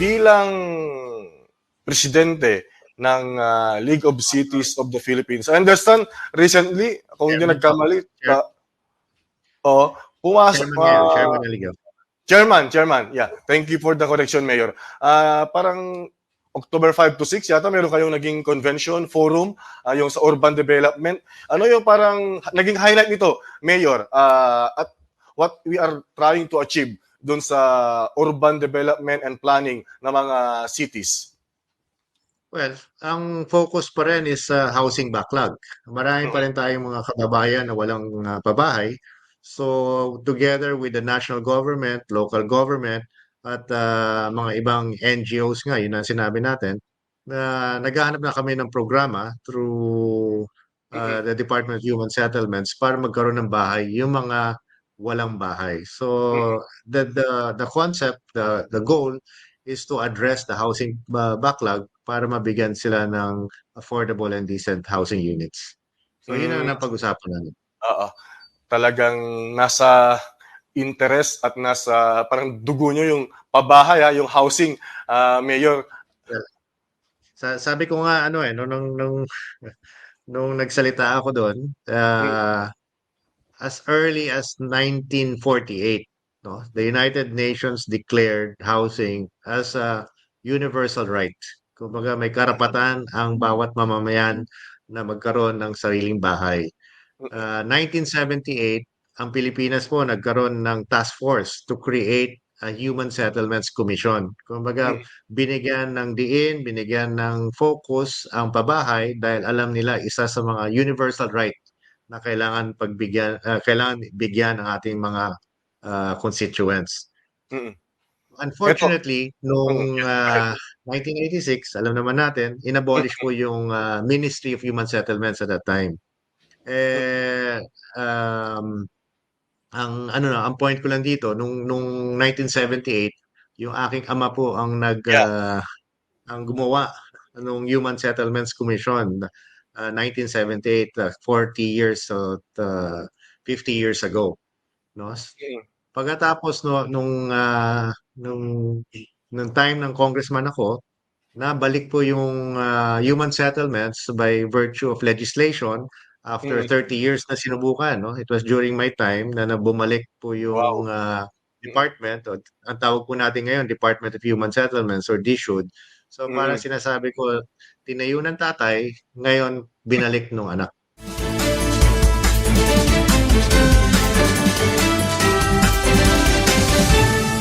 bilang presidente ng ah, League of Cities of the Philippines. I understand recently, kung hindi nagkamali, ah, oh, pumasok ngayon, ah, Chairman. Chairman, Chairman. Yeah, thank you for the correction, Mayor. Ah, parang October 5 to 6 yata meron kayong naging convention, forum, ah, yung sa urban development. Ano yung parang naging highlight nito, Mayor? Ah, at what we are trying to achieve dun sa urban development and planning ng mga cities. Well, ang focus pa rin is sa housing backlog. Marami pa rin tayong mga kababayan na walang uh, pabahay. So, together with the national government, local government, at uh, mga ibang NGOs nga, yun ang sinabi natin, na naghahanap na kami ng programa through uh, the Department of Human Settlements para magkaroon ng bahay yung mga walang bahay. So, the the the concept, the the goal is to address the housing uh, backlog para mabigyan sila ng affordable and decent housing units. So, yun ang Mm. napag-usapan namin. Oo. Talagang nasa interest at nasa parang dugo nyo yung pabahay, ah, yung housing, ah, Mayor. Sa, sabi ko nga ano eh nung nung nung, nung nagsalita ako doon uh, as early as 1948 no the United Nations declared housing as a universal right kumbaga may karapatan ang bawat mamamayan na magkaroon ng sariling bahay Uh, 1978 ang Pilipinas po nagkaroon ng task force to create a Human Settlements Commission. Kumbaga, Mm. binigyan ng diin, binigyan ng focus ang pabahay dahil alam nila isa sa mga universal right na kailangan pagbigyan uh, kailangan bigyan ng ating mga uh, constituents. Mm. Unfortunately, nung Mm, uh, 1986, alam naman natin, inabolish po yung uh, Ministry of Human Settlements at that time. Eh um ang ano na, ang point ko lang dito nung nung 1978, yung aking ama po ang nag Yeah. ah, ang gumawa nung Human Settlements Commission uh, 1978 uh, 40 years so uh, 50 years ago no Mm. pagkatapos no nung ah, nung nung time ng congressman ako nabalik po yung ah, human settlements by virtue of legislation after Mm. 30 years na sinubukan no it was during my time na nabumalik po yung ah, department o ang tawag po natin ngayon Department of Human Settlements or DSHUD so parang Mm. sinasabi ko tinayo ng tatay ngayon binalik nung anak